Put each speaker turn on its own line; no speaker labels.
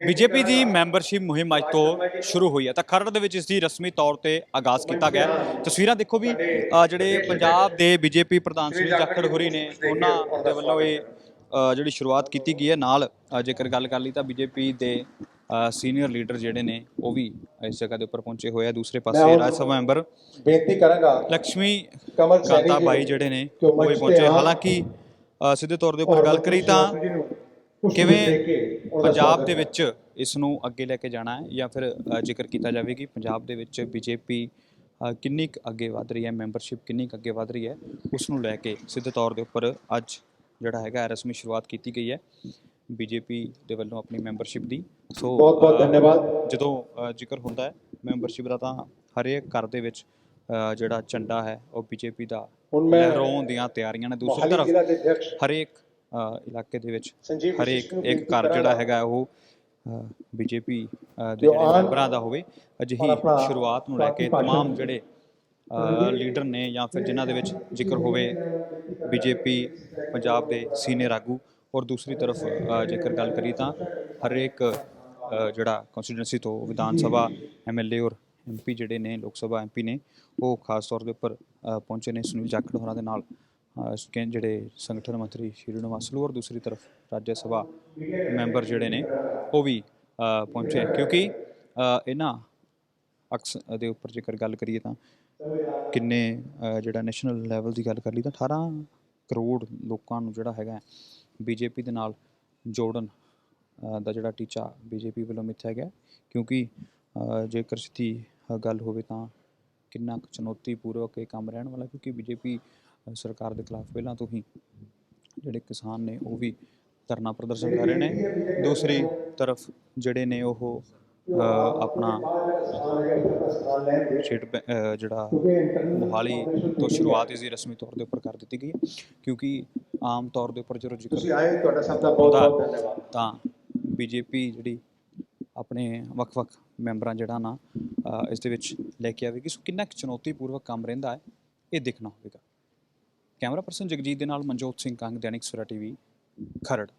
BJP ਦੀ membership ਮੁਹਿੰਮ ਅੱਜ ਤੋਂ ਸ਼ੁਰੂ ਹੋਈ ਹੈ ਤਾਂ ਖਰੜ ਦੇ ਵਿੱਚ ਇਸ ਦੀ ਰਸਮੀ ਤੌਰ ਤੇ ਆਗਾਜ਼ ਕੀਤਾ ਗਿਆ। ਤਸਵੀਰਾਂ ਦੇਖੋ ਵੀ ਜਿਹੜੇ ਪੰਜਾਬ ਦੇ ਬੀਜੇਪੀ ਪ੍ਰਧਾਨ ਸੁਨੀਲ ਜਾਖੜ ਹੋਰੀ ਨੇ ਉਹਨਾਂ ਦੇ ਵੱਲੋਂ ਇਹ ਜਿਹੜੀ ਸ਼ੁਰੂਆਤ ਕੀਤੀ ਗਈ ਹੈ ਨਾਲ ਜੇਕਰ ਗੱਲ ਕਰ ਲਈ ਤਾਂ ਬੀਜੇਪੀ ਦੇ ਸੀਨੀਅਰ ਲੀਡਰ ਜਿਹੜੇ ਨੇ ਉਹ ਵੀ ਇਸ ਜਗ੍ਹਾ ਦੇ ਉੱਪਰ ਪਹੁੰਚੇ ਹੋਏ ਆ ਦੂਸਰੇ ਪਾਸੇ ਰਾਜ ਸਭਾ ਮੈਂਬਰ
ਬੇਨਤੀ ਕਰਾਂਗਾ
ਲక్ష్ਮੀ
ਕਮਲ
ਕਾਂਤਾ
ਜੀ
ਬਾਈ ਜਿਹੜੇ ਨੇ
ਉਹ
ਵੀ ਪਹੁੰਚੇ। ਹਾਲਾਂਕਿ ਸਿੱਧੇ ਤੌਰ ਦੇ ਉੱਪਰ ਗੱਲ ਕਰੀ ਤਾਂ ਕਿਵੇਂ ਪੰਜਾਬ ਦੇ ਵਿੱਚ ਇਸ ਨੂੰ ਅੱਗੇ ਲੈ ਕੇ ਜਾਣਾ ਹੈ ਜਾਂ ਫਿਰ ਜ਼ਿਕਰ ਕੀਤਾ ਜਾਵੇ ਕਿ ਪੰਜਾਬ ਦੇ ਵਿੱਚ ਬੀਜੇਪੀ ਕਿੰਨੀ ਕੁ ਅੱਗੇ ਵਧ ਰਹੀ ਹੈ? ਮੈਂਬਰਸ਼ਿਪ ਕਿੰਨੀ ਕੁ ਅੱਗੇ ਵਧ ਰਹੀ ਹੈ? ਉਸ ਨੂੰ ਲੈ ਕੇ ਸਿੱਧੇ ਤੌਰ ਦੇ ਉੱਪਰ ਅੱਜ ਜਿਹੜਾ ਹੈਗਾ ਰਸਮੀ ਸ਼ੁਰੂਆਤ ਕੀਤੀ ਗਈ ਹੈ ਬੀਜੇਪੀ ਦੇ ਵੱਲੋਂ ਆਪਣੀ ਮੈਂਬਰਸ਼ਿਪ ਦੀ। ਸੋ
ਬਹੁਤ ਬਹੁਤ ਧੰਨਵਾਦ।
ਜਦੋਂ ਜ਼ਿਕਰ ਹੁੰਦਾ ਹੈ ਮੈਂਬਰਸ਼ਿਪ ਦਾ ਤਾਂ ਹਰੇਕ ਘਰ ਦੇ ਵਿੱਚ ਜਿਹੜਾ ਝੰਡਾ ਹੈ ਉਹ ਬੀਜੇਪੀ ਦਾ
ਹੁਣ ਮੈਂ
ਲਹਿਰਾਉਣ ਦੀਆਂ ਤਿਆਰੀਆਂ ਨੇ। ਦੂਸਰੀ ਤਰਫ ਹਰੇਕ ਇਲਾਕੇ ਦੇ ਵਿੱਚ
ਸੰਜੀਵ
ਹਰੇਕ
ਵਸ਼ਿਸ਼ਟ ਨੂੰ
ਇੱਕ
ਬੇਨਤੀ
ਘਰ ਜਿਹੜਾ
ਕਰਾਂਗਾ
ਹੈਗਾ ਉਹ ਬੀਜੇਪੀ ਦੇ
ਜੋ
ਜਿਹੜੇ
ਆਉਣ
ਮੈਂਬਰਾਂ ਦਾ ਹੋਵੇ ਅਜਿਹੀ
ਔਰ ਆਪਣਾ
ਸ਼ੁਰੂਆਤ ਨੂੰ ਲੈ ਕੇ
ਪਾਰਟੀ ਭਾਸ਼ਣ
तमाम ਜਿਹੜੇ ਅ, ਲੀਡਰ ਨੇ ਜਾਂ ਫਿਰ ਜਿਨ੍ਹਾਂ ਦੇ ਵਿੱਚ ਜ਼ਿਕਰ ਹੋਵੇ ਬੀਜੇਪੀ ਪੰਜਾਬ ਦੇ ਸੀਨੀਅਰ ਆਗੂ ਔਰ ਦੂਸਰੀ ਤਰਫ ਅ, ਜੇਕਰ ਗੱਲ ਕਰੀ ਤਾਂ ਹਰੇਕ ਅ, ਜਿਹੜਾ ਕਨਸਟੀਟੂਐਂਸੀ ਤੋਂ ਵਿਧਾਨ ਸਭਾ ਐਮਐਲਏ ਔਰ ਐਮਪੀ ਜਿਹੜੇ ਨੇ ਲੋਕ ਸਭਾ ਐਮਪੀ ਨੇ ਉਹ ਖਾਸ ਤੌਰ ਦੇ ਉੱਪਰ ਅ, ਪਹੁੰਚੇ ਨੇ ਸੁਨੀਲ ਜਾਖੜ ਹੋਰਾਂ ਦੇ ਨਾਲ ਅ, ਸਕੇ- ਜਿਹੜੇ ਸੰਗਠਨ ਮੰਤਰੀ ਸ਼੍ਰੀ ਨਿਵਾਸਲੂ ਔਰ ਦੂਸਰੀ ਤਰਫ ਰਾਜ ਸਭਾ ਮੈਂਬਰ ਜਿਹੜੇ ਨੇ, ਉਹ ਵੀ ਪਹੁੰਚੇ ਕਿਉਂਕਿ ਇਹਨਾਂ ਅਕਸ, ਦੇ ਉੱਪਰ ਜੇਕਰ ਗੱਲ ਕਰੀਏ ਤਾਂ ਕਿੰਨੇ ਜਿਹੜਾ ਨੈਸ਼ਨਲ ਲੈਵਲ ਦੀ ਗੱਲ ਕਰ ਲਈ ਤਾਂ 18 ਕਰੋੜ ਲੋਕਾਂ ਨੂੰ ਜਿਹੜਾ ਹੈਗਾ ਬੀਜੇਪੀ ਦੇ ਨਾਲ ਜੋੜਨ ਦਾ ਜਿਹੜਾ ਟੀਚਾ ਬੀਜੇਪੀ ਵੱਲੋਂ ਮਿੱਥਿਆ ਗਿਆ ਕਿਉਂਕਿ ਜੇਕਰ ਸਿੱਧੀ ਗੱਲ ਹੋਵੇ ਤਾਂ ਕਿੰਨਾ ਕੁ ਚੁਣੌਤੀਪੂਰਵਕ ਇਹ ਕੰਮ ਰਹਿਣ ਵਾਲਾ ਕਿਉਂਕਿ ਬੀਜੇਪੀ ਸਰਕਾਰ ਦੇ ਖਿਲਾਫ ਪਹਿਲਾਂ ਤੋਂ ਹੀ ਜਿਹੜੇ ਕਿਸਾਨ ਨੇ ਉਹ ਵੀ ਧਰਨਾ ਪ੍ਰਦਰਸ਼ਨ ਕਰ ਰਹੇ ਨੇ। ਦੂਸਰੀ ਤਰਫ ਜਿਹੜੇ ਨੇ ਉਹ ਆਪਣਾ ਸਟੇਟ ਜਿਹੜਾ ਮੋਹਾਲੀ ਤੋਂ ਸ਼ੁਰੂਆਤ ਇਸ ਦੀ ਰਸਮੀ ਤੌਰ ਦੇ ਉੱਪਰ ਕਰ ਦਿੱਤੀ ਗਈ ਹੈ। ਕਿਉਂਕਿ ਆਮ ਤੌਰ ਦੇ ਉੱਪਰ ਜਦੋਂ
ਤੁਸੀਂ
ਜ਼ਿਕਰ
ਆਏ ਤੁਹਾਡਾ ਸਭ ਦਾ ਬਹੁਤ ਬਹੁਤ ਧੰਨਵਾਦ।
ਤਾਂ ਬੀਜੇਪੀ ਜਿਹੜੀ ਆਪਣੇ ਵੱਖ-ਵੱਖ ਮੈਂਬਰਾਂ ਜਿਹੜਾ ਨਾ ਇਸ ਦੇ ਵਿੱਚ ਲੈ ਕੇ ਆਵੇਗੀ। ਸੋ ਕਿੰਨਾ ਕੁ ਚੁਣੌਤੀਪੂਰਵਕ ਕੰਮ ਰਹਿੰਦਾ ਹੈ ਇਹ ਦੇਖਣਾ ਹੋਵੇਗਾ। ਕੈਮਰਾ ਪਰਸਨ ਜਗਜੀਤ ਦੇ ਨਾਲ ਮਨਜੋਤ ਸਿੰਘ ਕੰਗ ਦੈਨਿਕ ਸਵੇਰਾ ਟੀਵੀ ਖਰੜ।